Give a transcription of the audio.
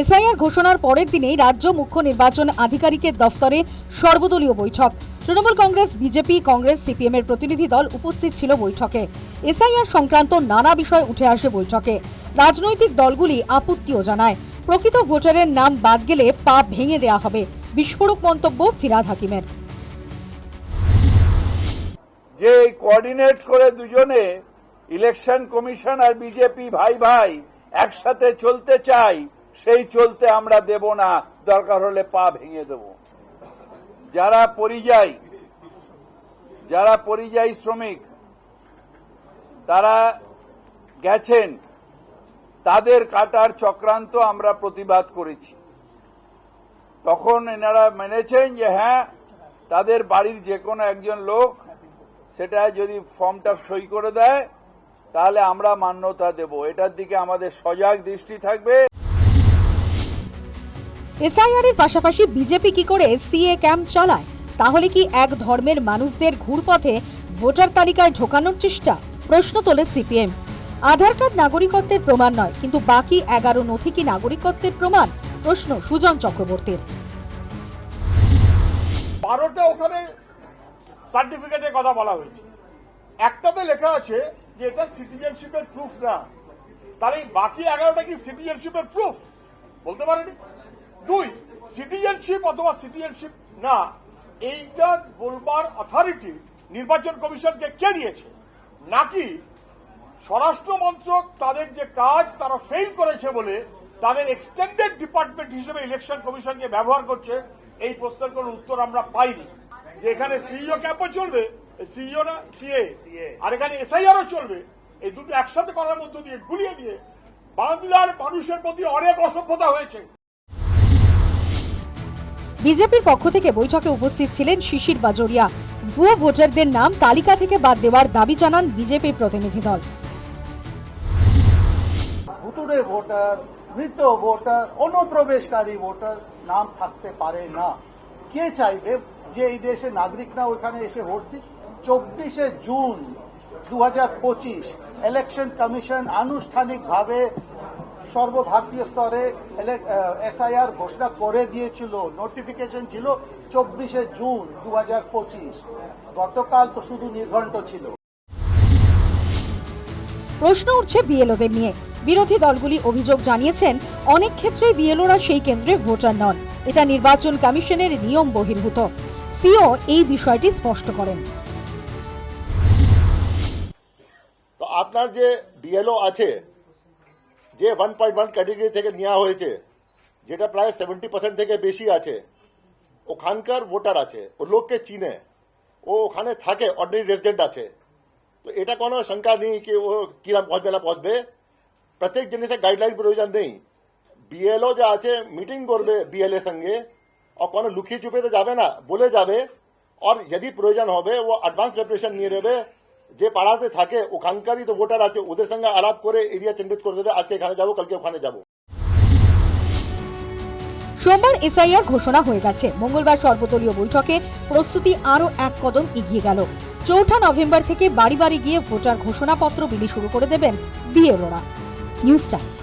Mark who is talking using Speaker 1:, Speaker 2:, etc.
Speaker 1: SIR ঘোষণার পরের দিনেই রাজ্য মুখ্য নির্বাচন আধিকারিকের দফতরে সর্বদলীয় বৈঠক। তৃণমূল কংগ্রেস, বিজেপি, কংগ্রেস, সিপিএম এর প্রতিনিধি দল উপস্থিত ছিল বৈঠকে। এসআইআর সংক্রান্ত নানা বিষয় উঠে আসে বৈঠকে। রাজনৈতিক দলগুলি আপত্তিও জানায়। প্রকৃত ভোটারের নাম বাদ গেলে পা ভেঙে দেওয়া হবে, বিস্ফোরক মন্তব্য ফিরাদ হাকিমের।
Speaker 2: যে কোঅর্ডিনেট করে দুজনে ইলেকশন কমিশন আর বিজেপি ভাই ভাই একসাথে চলতে চাই সেই চলতে আমরা দেব না। দরকার হলে পা ভেঙে দেব। যারা পরিযায়ী যারা পরিযায়ী শ্রমিক, তারা গেছেন, তাদের কাটার চক্রান্ত আমরা প্রতিবাদ করেছি। তখন এনারা মেনেছেন যে হ্যাঁ তাদের বাড়ির যে কোনো একজন লোক সেটা যদি ফর্মটা সই করে দেয়, তাহলে আমরা মান্যতা দেব। এটার দিকে আমাদের সজাগ দৃষ্টি থাকবে।
Speaker 1: এসআইআর এর পাশাপাশি বিজেপি কি করে সিএ ক্যাম্প চালায়? তাহলে কি এক ধর্মের মানুষদের ঘুরপথে ভোটার তালিকায় ঢোকানোর চেষ্টা? প্রশ্ন তোলে সিপিএম। আধার কার্ড নাগরিকত্বের প্রমাণ নয়, কিন্তু বাকি এগারো নথি কি নাগরিকত্বের প্রমাণ? প্রশ্ন সুজন চক্রবর্তীর।
Speaker 3: বারোটা ওখানে সার্টিফিকেটের কথা বলা হয়েছে। একটাতে লেখা আছে যে এটা সিটিজেনশিপের প্রুফ না। তাহলে বাকি এগারোটা কি সিটিজেনশিপের প্রুফ বলতে পারেনি? দুই সিটিজেনশিপ অথবা সিটিজেনশিপ না এইটা বলবার অথরিটি নির্বাচন কমিশনকে কে দিয়েছে? নাকি স্বরাষ্ট্র মন্ত্রক তাদের যে কাজ তারা ফেল করেছে বলে তাদের এক্সটেন্ডেড ডিপার্টমেন্ট হিসেবে ইলেকশন কমিশনকে ব্যবহার করছে এই প্রশ্নের কোন উত্তর আমরা পাইনি। যে এখানে সিইও ক্যাম্পও চলবে সিইও না সিএ আর এখানে এসআইআরও চলবে এই দুটো একসাথে করার মধ্য দিয়ে গুলিয়ে দিয়ে বাংলার মানুষের প্রতি অনেক অসভ্যতা হয়েছে।
Speaker 1: বিজেপির পক্ষ থেকে বৈঠকে উপস্থিত ছিলেন শিশির বাজোরিয়া। ভুয়ো ভোটারদের নাম তালিকা থেকে বাদ দেওয়ার দাবি জানান বিজেপি প্রতিনিধি দল।
Speaker 4: ভুতুড়ে ভোটার, মৃত ভোটার, অনুপ্রবেশকারী ভোটার নাম থাকতে পারে না। কে চাইবে যে এই দেশে নাগরিকরা ওখানে এসে ভোট দিক? চব্বিশে জুন দু হাজার পঁচিশ ইলেকশন কমিশন আনুষ্ঠানিকভাবে সর্বভারতীয় স্তরে এসআইআর ঘোষণা করে দিয়েছিল। নোটিফিকেশন ছিল চব্বিশে জুন দু হাজার পঁচিশ। গতকাল তো শুধু নির্ঘণ্ট ছিল।
Speaker 1: প্রশ্ন উঠছে বিএলওদের নিয়ে। বিরোধী দলগুলি অভিযোগ জানিয়েছেন অনেক ক্ষেত্রে বিএলওরা সেই কেন্দ্রে ভোটার নন। এটা নির্বাচন কমিশনের নিয়ম বহির্ভূত। সিও এই বিষয়টি স্পষ্ট করেন।
Speaker 5: তো আপনার যে বিএলও আছে যে ওয়ান পয়েন্ট ওয়ান ক্যাটেগরি থেকে নেওয়া হয়েছে, যেটা প্রায় সেভেন্টি পার্সেন্ট থেকে বেশি আছে, ওখানকার ভোটার আছে, ও লোককে চিনে, ও ওখানে থাকে অর্ডিনারি রেসিডেন্ট আছে, তো এটা কোনো শঙ্কা নেই কি ও কিরাম পৌঁছবে না পৌঁছবে প্রত্যেক জিনিসের গাইডলাইন প্রয়োজন নেই। বিএলও যা আছে মিটিং করবে বিএলএ সঙ্গে और কোনো লুকিয়ে চুপে তো যাবে না, বলে যাবে, আর যদি প্রয়োজন হবে, ও অ্যাডভান্স প্রিপারেশন নিয়ে নেবে যে পাড়াতে থাকে, ওখানকারই তো ভোটার আছে, ওদের সঙ্গে আলাপ করে এরিয়া চিহ্নিত করে দেবে, আজকে এখানে যাব, কালকে ওখানে যাব।
Speaker 1: সোমবার এসআইআর ঘোষণা হয়ে গেছে। মঙ্গলবার সর্বদলীয় বৈঠকে প্রস্তুতি আরও এক কদম এগিয়ে গেল। চৌঠা নভেম্বর থেকে বাড়ি বাড়ি গিয়ে ভোটার ঘোষণাপত্র বিলি শুরু করে দেবেন বিএলওরা। News time.